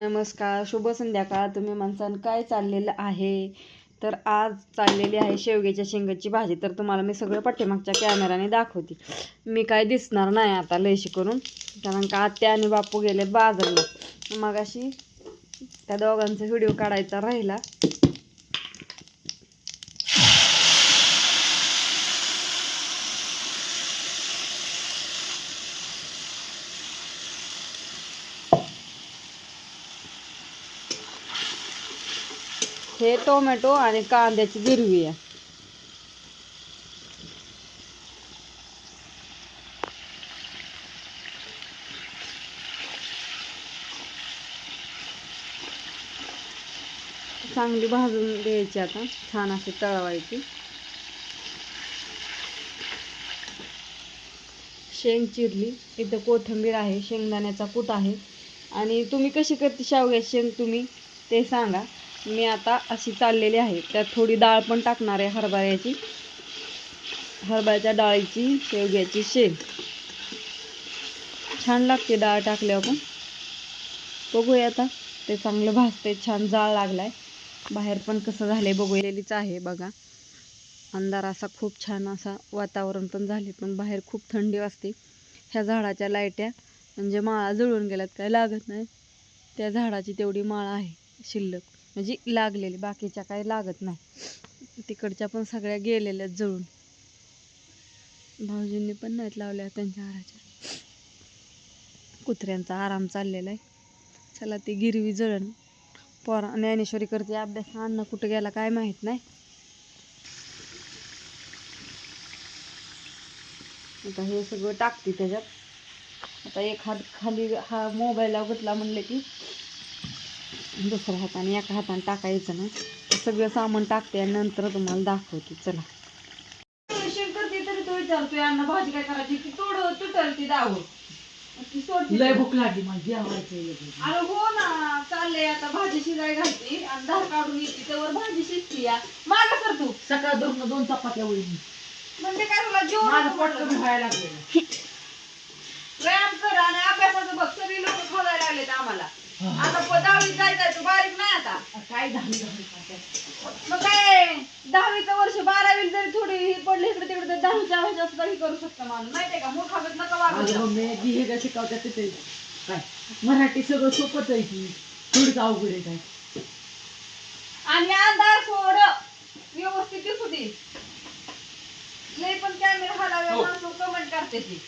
नमस्कार शुभ संध्याकाळ. तुम्ही माणसानं काय चाललेलं आहे? तर आज चाललेली आहे शेवग्याच्या शेंगाची भाजी. तर तुम्हाला मी सगळं पाठीमागच्या कॅमेराने दाखवते. मी काय दिसणार नाही आता लयशी करून. कारण का आत्या आणि बापू गेले बाजारला. मग अशी त्या दोघांचा व्हिडिओ काढायचा राहिला. हे टोमॅटो आणि कांद्याची गिरवी आहे. चांगली भाजून द्यायची आता. छान अशी तळवायची. शेंग चिरली. इथं कोथिंबीर आहे शेंगदाण्याचा कूट आहे. आणि तुम्ही कशी करते शेवग्या शेंग तुम्ही ते सांगा. मी आता अशी चाललेली आहे. त्यात थोडी डाळ पण टाकणार आहे हरभऱ्याची. हरभऱ्याच्या डाळीची शेवग्याची शेंग छान लागते डाळ टाकल्यावर पण. बघूया आता. ते चांगलं भाजते छान जाळ लागलाय. बाहेर पण कसं झालंय बघूयालीच आहे बघा. अंधार असा खूप छान असा वातावरण पण झाले पण बाहेर खूप थंडी वाजते. ह्या झाडाच्या लाईट्या म्हणजे माळा जळून गेल्यात काय लागत नाही. त्या झाडाची तेवढी माळा आहे शिल्लक. म्हणजे लागलेली बाकीच्या काही लागत नाही. तिकडच्या पण सगळ्या गेलेल्या जळून. भाऊजींनी पण नाहीत लावल्या त्यांच्या हाराच्या कुत्र्यांचा आराम चाललेला आहे. चला ती गिरवी जळण. पोरा ज्ञानेश्वरी करते अभ्यास. अन्न कुठं गेला काय माहीत नाही. आता हे सगळं टाकते त्याच्यात. आता एक हात खाली हा मोबाईलला गुतला म्हणले की दुसऱ्या हाताने एका हाताने टाकायचं ना सगळं सामान टाकते आणि नंतर तुम्हाला दाखवते. चला. करते तरी तो विचारतोय अन्न भाजी काय करायची? ती तोड तुटल ती दाव लय भूक लागली माझी अरे हो ना चाललंय आता भाजी शिजाय घालते आणि धार काढून येते त्यावर भाजी शिजती या. माग कर तू. सकाळ दोन दोन चपात्या होईल म्हणजे काय तुला माझं जेवण पोट कमी व्हायला लागलेलं व्यायाम कर आणि अभ्यासाचं बघ सगळी लोक खोलायला लागलेत आम्हाला. आता प- दहावीत जायचंय तू बारीक नाही आता काय झाली झाली मग काय दहावीचं वर्ष बारावीला जरी थोडी ही पडली इकडे तिकडे तर दहावीच्या वर्षात सुद्धा ही करू शकतो माणूस. माहितीये का? मूर्खागत नका वागू. माझ्या मम्मी जी हे काय शिकवतात ते ते काय? मराठी सगळं सोपंच आहे की? थोडीच अवघड आहे काय? आणि अंधार सोड. व्यवस्थित दिसू दे. लय पण कॅमेरा हलावे हो. माणसं कमेंट करते ती.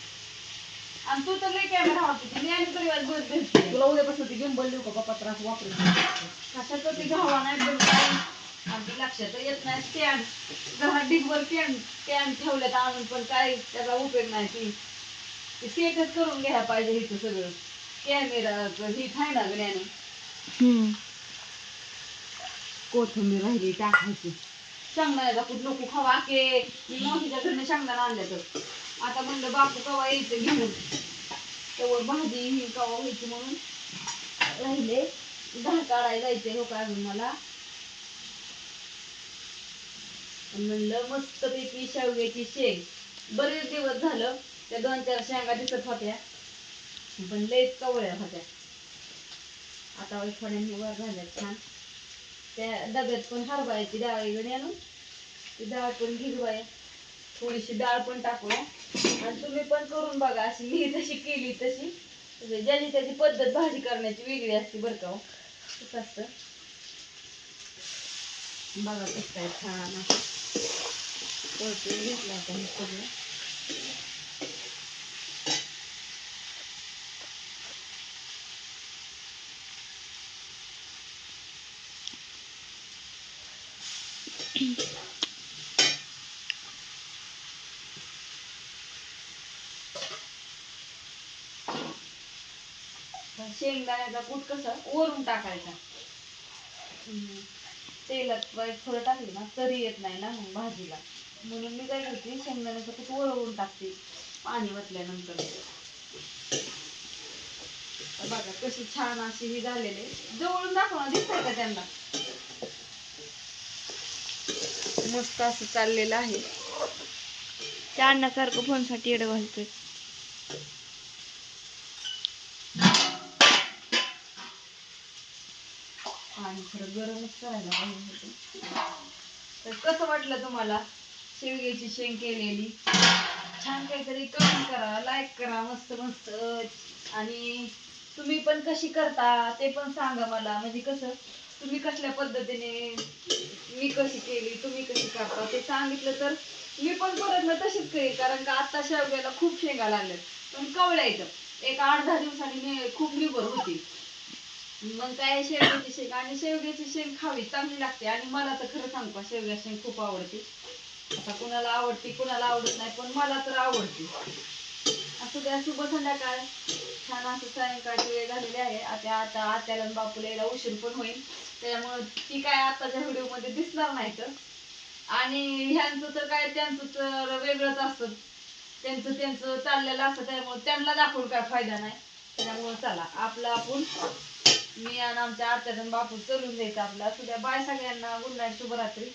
आणि तू तर लय कॅमेरा हलवते मी आणि बस भेटते तुला उद्यापासून ते घेऊन बोलली का बाप्पा त्रास वापरून कशाचं ते घावा नाही पण काय आमच्या लक्षात येत नाही. स्टँड घरात डिगवर स्टँड स्टँड ठेवल्यात आणून पण काय त्याचा उपयोग नाही ती. ते सेटच करून घ्यायला पाहिजे इथं सगळं. कॅमेरा ही थाय ना ज्ञान कोथिंबीर राहिली टाकायची. शेंगदाण्याचा कुठ नको खावा के मोठीच्या घरने शेंगदाणा आणल्या तर आता म्हणलं बापू कवा यायचं घेऊन? तेव्हा भाजी ही कवा व्हायची म्हणून राहिले. दहा काढायला जायचे हो का अजून मला. म्हणलं मस्त पैकी शेवग्याची शेंग. बरेच दिवस झालं त्या दोन चार शेंगा दिसत होत्या. पण लय कवळ्या होत्या. आता थोड्या वर झाल्या छान. त्या डब्यात पण हरभऱ्याची डाळ आणून ती डाळ पण भिजवाय थोडीशी डाळ पण टाकूया आणि तुम्ही पण करून बघा अशी मी जशी केली तशी. म्हणजे ज्याची त्याची पद्धत भाजी करण्याची वेगळी असते बरं का कसं असतं. बघा कसं काय छान परतून घेतलं आता हे सगळं. शेंगदाण्याचा कूट कसं वरून टाकायचा. तेलात थोडं टाकली ना तरी येत नाही ना मग भाजीला. म्हणून मी काय करते शेंगदाण्याचं कूट वळवून टाकते पाणी वतल्यानंतर तर बघा कशी छान अशी ही झालेली. जवळून दाखवा दिसतंय का त्यांना? मस्त असं चाललेलं आहे. त्या अन्नासारखं फोनसाठी येडं घालतोय. पाणी खरं गरमच करायला पाहिजे तर कसं वाटलं तुम्हाला शेवग्याची शेंग केलेली? छान काहीतरी कमेंट करा लाईक करा मस्त मस्त. आणि तुम्ही पण कशी करता ते पण सांगा मला. म्हणजे कसं तुम्ही कसल्या पद्धतीने मी कशी केली तुम्ही कशी करता ते सांगितलं तर मी पण परत ना तशीच करेल कारण का आता शेवग्याला खूप शेंगा लागल्यात. पण कवळ्या एक आठ दहा दिवसांनी खूप निबर होती. मग काय शेवग्याची शेंग? आणि शेवग्याची शेंग खावी चांगली लागते. आणि मला तर खरं सांगू का शेवग्या शेंग खूप आवडते. आता कुणाला आवडते कुणाला आवडत नाही पण मला तर आवडते. असं द्या शुभ संध्याकाळ. छान असं सायंकाळची वेळ झालेली आहे. आता आता आत्याला बापूला यायला उशीर पण होईल. त्यामुळं ती काय आताच्या व्हिडिओमध्ये दिसणार नाही तर आणि ह्यांचं तर काय त्यांचं तर वेगळंच असतं. त्यांचं त्यांचं चाललेलं असतं त्यामुळे त्यांना दाखवून काय फायदा नाही. त्यामुळं चला आपलं आपण मी आणि आमच्या आत्याचा बापू चलून द्यायचं आपला. असू द्या बाय सगळ्यांना. गुड नाईट शुभरात्री.